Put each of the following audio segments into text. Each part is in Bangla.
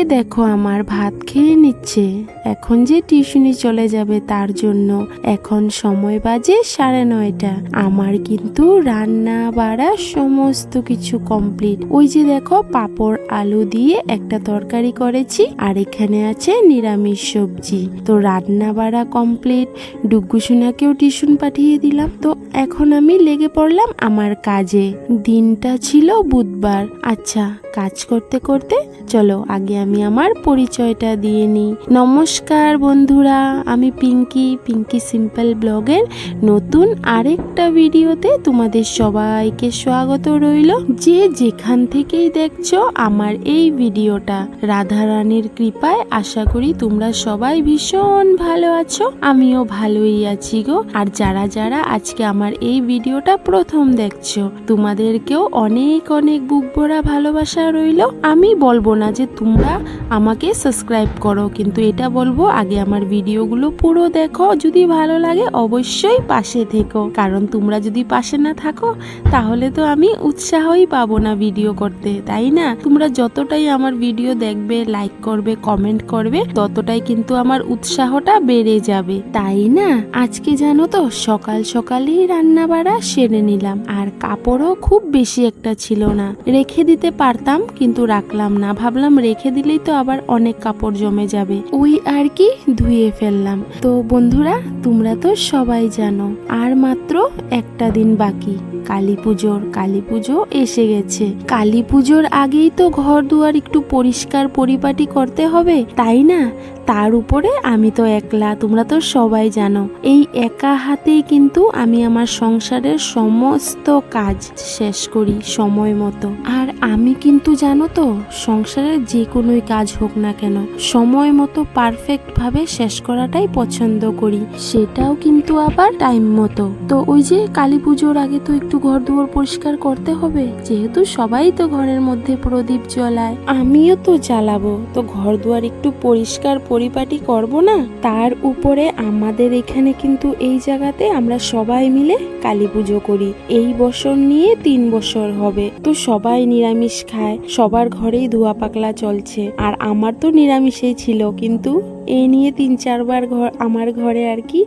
এদিকে দেখো আমার ভাত খেয়ে নিচ্ছে। এখন যে টিউশনি চলে যাবে তার জন্য এখন সময় বাজে সাড়ে নয়টা। আমার কিন্তু রান্না বাড়া সমস্ত কিছু কমপ্লিট। ওই যে দেখো পাপড়, আলু দিয়ে একটা তরকারি করেছি আর এখানে আছে নিরামিষ সবজি। তো রান্না বাড়া কমপ্লিট। ডুগ্গু সোনাকেও টিউশন পাঠিয়ে দিলাম। তো এখন আমি লেগে পড়লাম আমার কাজে। দিনটা ছিল বুধবার। আচ্ছা কাজ করতে করতে চলো আগে আমি আমার পরিচয়টা দিয়ে নিই। নমস্কার বন্ধুরা, আমি পিঙ্কি। পিঙ্কি সিম্পল ব্লগের নতুন আরেকটা ভিডিওতে তোমাদের সবাইকে স্বাগত রইল। যে যেখান থেকেই দেখছ আমার এই ভিডিওটা, রাধারানীর কৃপায় আশা করি তোমরা সবাই ভীষণ ভালো আছো। আমিও ভালোই আছি গো। আর যারা যারা আজকে আমার এই ভিডিওটা প্রথম দেখছ, তোমাদেরকেও অনেক অনেক বুক ভরা ভালোবাসা রইল। আমি বলব না যে তোমরা আমাকে সাবস্ক্রাইব করো। কিন্তু এটা বলব, আগে আমার ভিডিওগুলো পুরো দেখো। যদি ভালো লাগে, অবশ্যই পাশে থেকো। কারণ তোমরা যদি পাশে না থাকো, তাহলে তো আমি উৎসাহই পাবো না ভিডিও করতে, তাই না? তোমরা যতটাই আমার ভিডিও দেখবে লাইক করবে কমেন্ট করবে, ততটাই কিন্তু আমার উৎসাহটা বেড়ে যাবে, তাই না? আজকে জানো তো, সকাল সকালই রান্না বাড়া সেরে নিলাম। আর কাপড়ও খুব বেশি একটা ছিল না। রেখে দিতে পারতাম, কিন্তু রাখলাম না। ভাবলাম রেখে দিলেই তো আবার অনেক কাপড় জমে যাবে। ওই আর কি, ধুয়ে ফেললাম। তো বন্ধুরা, তোমরা তো সবাই জানো, আর মাত্র একটা দিন বাকি। কালী পুজোর, কালী পুজো এসে গেছে। কালী পুজোর আগেই তো ঘর দুয়ার একটু পরিষ্কার পরিপাটি করতে হবে, তাই না? তার উপরে আমি তো একলা, তোমরা তো সবাই জানো। এই একা হাতেই কিন্তু আমি আমার সংসারের সমস্ত কাজ শেষ করি সময় মতো। আর আমি কিন্তু জানো তো, সংসারের যে কোনোই কাজ হোক না কেন, সময় মতো পারফেক্ট ভাবে শেষ করাটাই পছন্দ করি। সেটাও কিন্তু আবার টাইম মতো। তো ওই যে কালী পুজোর আগে তো একটু ঘর দুয়ার পরিষ্কার করতে হবে, যেহেতু সবাই তো ঘরের মধ্যে প্রদীপ জ্বলায়। আমিও তো জ্বালাবো। তো ঘর দুয়ার একটু পরিষ্কার পরিপাটি করব না? তার উপরে আমাদের এখানে কিন্তু এই জায়গাতে আমরা সবাই মিলে কালী পুজো করি। এই বছর নিয়ে তিন বছর হবে। তো সবাই নিরামিষ খায়। সবার ঘরেই ধোয়া পাকলা চলছে। আর আমার তো নিরামিষেই ছিল, কিন্তু এই নিয়ে তিন চারবার ঘর, আমার ঘরে আর কি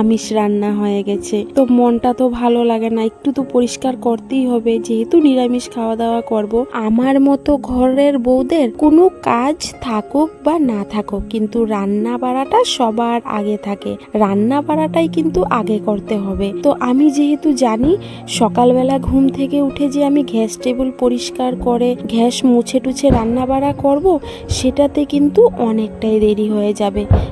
আমিষ রান্না হয়ে গেছে। তো মনটা তো ভালো লাগে না, একটু তো পরিষ্কার করতেই হবে। যেহেতু নিরামিষ খাওয়া দাওয়া করব, আমার মতো ঘরের বউদের কোনো কাজ থাকুক বা না থাকুক, কিন্তু রান্না বাড়াটা সবার আগে থাকে। রান্না বাড়াটাই কিন্তু আগে করতে হবে। তো আমি যেহেতু জানি, সকালবেলা ঘুম থেকে উঠে যে আমি গ্যাস টেবিল পরিষ্কার করে, গ্যাস মুছে টুছে রান্না বাড়া করব, সেটাতে কিন্তু অনেকটাই দেরি হয়ে যাবে।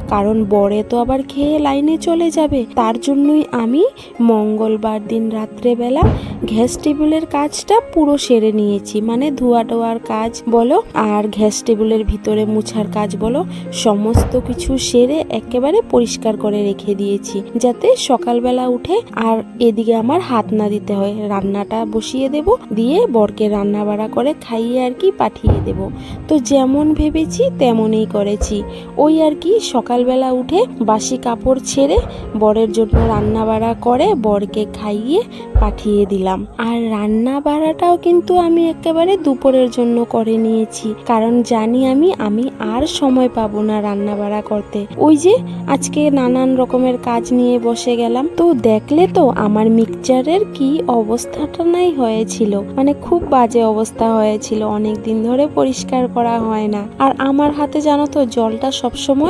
কারণ বরে তো আবার খেয়ে লাইনে চলে যাবে। তার জন্যই আমি মঙ্গলবার দিন রাত্রেবেলা গ্যাস টেবিলের কাজটা পুরো সেরে নিয়েছি। মানে ধোয়া টোয়ার কাজ বলো আর গ্যাস টেবিলের ভিতরে মুছার কাজ বলো, সমস্ত কিছু সেরে একেবারে পরিষ্কার করে রেখে দিয়েছি। যাতে সকালবেলা উঠে আর এদিকে আমার হাত না দিতে হয়। রান্নাটা বসিয়ে দেব, দিয়ে বরকে রান্না বাড়া করে খাইয়ে আর কি পাঠিয়ে দেব। তো যেমন ভেবেছি তেমনই করেছি। ওই আর কি সকালবেলা উঠে বাসি কাপড় ছেড়ে বরের জন্য রান্না বাড়া করে বরকে খাইয়ে পাঠিয়ে দিলাম। আর রান্না বাড়াটাও কিন্তু আমি একেবারে দুপুরের জন্য করে নিয়েছি। কারণ জানি আমি আমি আর সময় পাবো না রান্না বাড়া করতে। ওই যে আজকে নানান রকমের কাজ নিয়ে বসে গেলাম। তো দেখলে তো আমার মিক্সচারের কি অবস্থাটা নাই হয়েছিল। মানে খুব বাজে অবস্থা হয়েছিল। অনেক দিন ধরে পরিষ্কার করা হয় না। আর আমার হাতে জানো তো জলটা সবসময়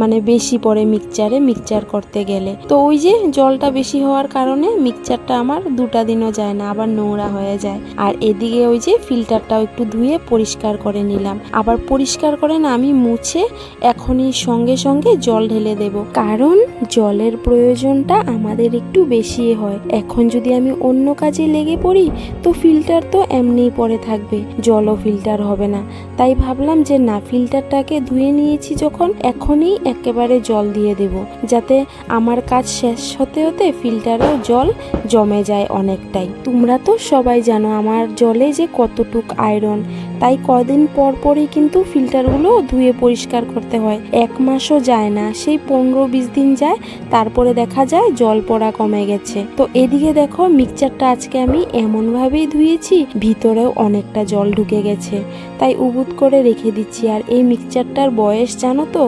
মানে বেশি পড়ে মিক্সচারে মিক্সচার করতে গেলে। তো ওই যে জলটা বেশি হওয়ার কারণে মিক্সচারটা আমার দুটা দিনও যায় না, আবার নোংরা হয়ে যায়। আর এদিকে ওই যে ফিল্টারটাও একটু ধুয়ে পরিষ্কার করে নিলাম। আবার পরিষ্কার করে না আমি মুছে এখনই সঙ্গে সঙ্গে জল ঢেলে দেব। কারণ জলের প্রয়োজনটা আমাদের একটু বেশি হয়। এখন যদি আমি অন্য কাজে লেগে পড়ি, তো ফিল্টার তো এমনিই পড়ে থাকবে। জলও ফিল্টার হবে না। তাই ভাবলাম যে না, ফিল্টারটাকে ধুয়ে নিয়েছি যখন এখনই একেবারে জল দিয়ে দেব, যাতে আমার কাজ শেষ হতে হতে ফিল্টারেও জল জমে যায় অনেকটাই। তোমরা তো সবাই জানো আমার জলে যে কতটুক আয়রন, তাই কদিন পর পরই কিন্তু ফিল্টারগুলো ধুয়ে পরিষ্কার করতে হয়। এক মাসও যায় না, সেই পনেরো বিশ দিন যায়, তারপরে দেখা যায় জল পড়া কমে গেছে। তো এদিকে দেখো, মিক্সচারটা আজকে আমি এমনভাবেই ধুয়েছি, ভিতরেও অনেকটা জল ঢুকে গেছে। তাই উবুত করে রেখে দিচ্ছি, আর এই মিক্সচারটার বয়স জানো তো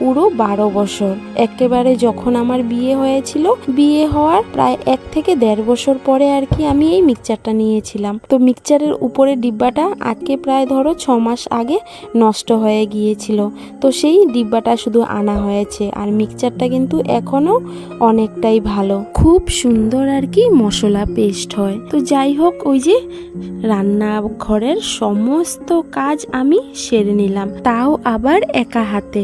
পুরো বারো বছর। একেবারে যখন আমার বিয়ে হয়েছিল, বিয়ে হওয়ার প্রায় এক থেকে দেড় বছর পরে আর কি আমি এই মিক্সচারটা নিয়েছিলাম। তো মিক্সচারের উপরে ডিব্বাটা আজকে প্রায় ধরো ছ মাস আগে নষ্ট হয়ে গিয়েছিল। তো সেই ডিব্বাটা শুধু আনা হয়েছে আর মিক্সচারটা কিন্তু এখনও অনেকটাই ভালো। খুব সুন্দর আর কি মশলা পেস্ট হয়। তো যাই হোক, ওই যে রান্নাঘরের সমস্ত কাজ আমি সেরে নিলাম। তাও আবার একা হাতে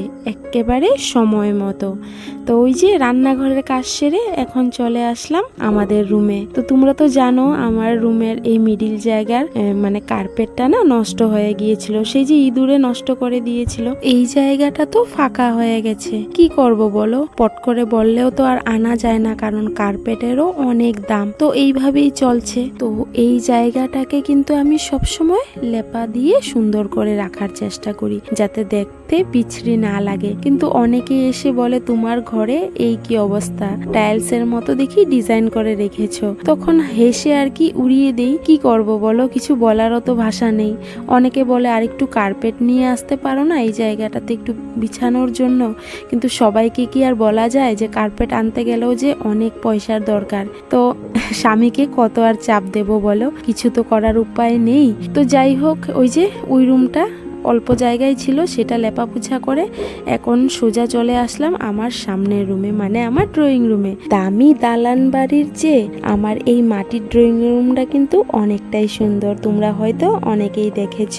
একেবারে সময় মতো। তো ওই যে রান্নাঘরের কাজ সেরে এখন চলে আসলাম আমাদের রুমে। তো তোমরা তো জানো আমার রুমের এই মিডিল জায়গার মানে কার্পেটটা না নষ্ট হয়ে গিয়েছিল, সেই যে ইঁদুরে নষ্ট করে দিয়েছিল। এই জায়গাটা তো ফাঁকা হয়ে গেছে। কি করব বলো? পট করে বললেও তো আর আনা যায় না, কারণ কার্পেটেরও অনেক দাম। তো এইভাবেই চলছে। তো এই জায়গাটাকে কিন্তু আমি সবসময় লেপা দিয়ে সুন্দর করে রাখার চেষ্টা করি, যাতে দেখতে পিছড়ি না লাগে। কিন্তু অনেকে এসে বলে, তোমার ঘরে এই কি অবস্থা? টাইলস এর মতো দেখি ডিজাইন করে রেখেছ। তখন হেসে আর কি উড়িয়ে দেই, কি করব বলো? কিছু বলারও তো ভাষা নেই। অনেকে বলে আর একটু কার্পেট নিয়ে আসতে পারো না এই জায়গাটাতে একটু বিছানোর জন্য? কিন্তু সবাইকে কি আর বলা যায় যে কার্পেট আনতে গেলেও যে অনেক পয়সার দরকার? তো স্বামীকে কত আর চাপ দেব বলো? কিছু তো করার উপায় নেই। তো যাই হোক, ওই যে ওই রুমটা অল্প জায়গায় ছিল, সেটা লেপাপোছা করে এখন সোজা চলে আসলাম আমার সামনের রুমে মানে আমার ড্রয়িং রুমে দামি দালান বাড়ির চেয়ে আমার এই মাটির ড্রয়িং রুমটা কিন্তু অনেকটাই সুন্দর, তোমরা হয়তো অনেকেই দেখেছ।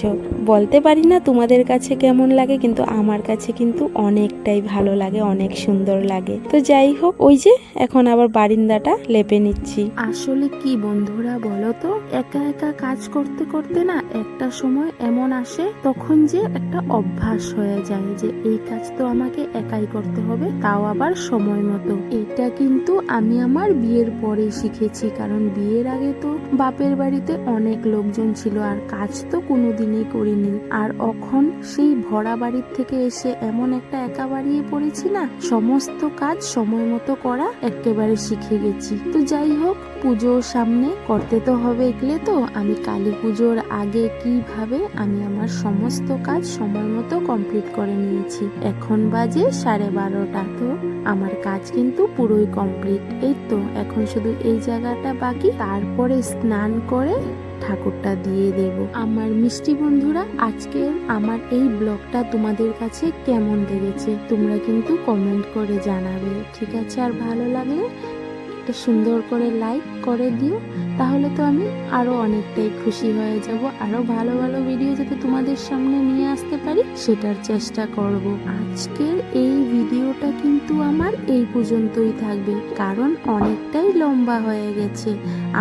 বলতে পারি না তোমাদের কাছে কেমন লাগে, কিন্তু আমার কাছে কিন্তু অনেকটাই ভালো লাগে, অনেক সুন্দর লাগে। তো যাই হোক, ওই যে এখন আবার বারিন্দাটা লেপে নিচ্ছি। আসলে কি বন্ধুরা বলো তো? একা একা কাজ করতে করতে না একটা সময় এমন আসে, তখন যে একটা অভ্যাস হয়ে যায় যে এই কাজ তো আমাকে একাই করতে হবে, তাও আবার সময় মতো। এটা কিন্তু আমি আমার বিয়ের পরে শিখেছি, কারণ বিয়ের আগে তো বাপের বাড়িতে অনেক লোকজন ছিল, আর কাজ তো কোনোদিনই করিনি। আর অখন সেই ভরা বাড়ির থেকে এসে এমন একটা একা বাড়িয়ে পড়েছি না, সমস্ত কাজ সময় মতো করা একেবারে শিখে গেছি। তো যাই হোক, পুজোর সামনে করতে তো হবে এগুলো তো, আমি কালী পুজোর আগে কীভাবে আমি আমার সমস্ত কাজ সময় মতো কমপ্লিট করে নিয়েছি। এখন বাজে সাড়ে বারোটা। তো আমার কাজ কিন্তু পুরোই কমপ্লিট এই তো, এখন শুধু এই জায়গাটা বাকি, তারপরে স্নান করে ঠাকুরটা দিয়ে দেব। আমার মিষ্টি বন্ধুরা, আজকে আমার এই ব্লগটা তোমাদের কাছে কেমন লেগেছে? তোমরা কিন্তু কমেন্ট করে জানাবে, ঠিক আছে? আর ভালো লাগলে একটা সুন্দর করে লাইক করে দিও। তাহলে তো আমি আরও অনেকটাই খুশি হয়ে যাব। আরও ভালো ভালো ভিডিও যাতে তোমাদের সামনে নিয়ে আসতে পারি, সেটার চেষ্টা করব। আজকের এই ভিডিওটা কিন্তু আমার এই পর্যন্তই থাকবে, কারণ অনেকটাই লম্বা হয়ে গেছে।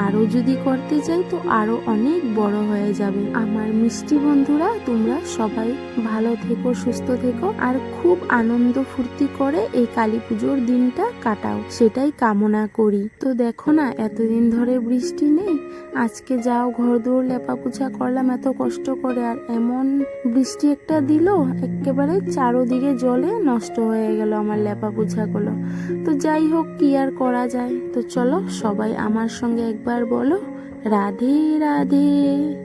আরও যদি করতে চাই তো আরও অনেক বড় হয়ে যাবে। আমার মিষ্টি বন্ধুরা, তোমরা সবাই ভালো থেকো, সুস্থ থেকো, আর খুব আনন্দ ফুর্তি করে এই কালী পুজোর দিনটা কাটাও, সেটাই কামনা করি। তো দেখো না, এতদিন ধরে বৃষ্টি নেই? আজকে যাও ঘর দৌড় লেপা লেপাপোছা করলাম, এত কষ্ট করে, আর এমন বৃষ্টি একটা দিল, একেবারে চারোদিকে জলে নষ্ট হয়ে গেল আমার লেপা লেপাপোছাগুলো। তো যাই হোক, কি আর করা যায়? তো চলো, সবাই আমার সঙ্গে একবার বলো, রাধে রাধে।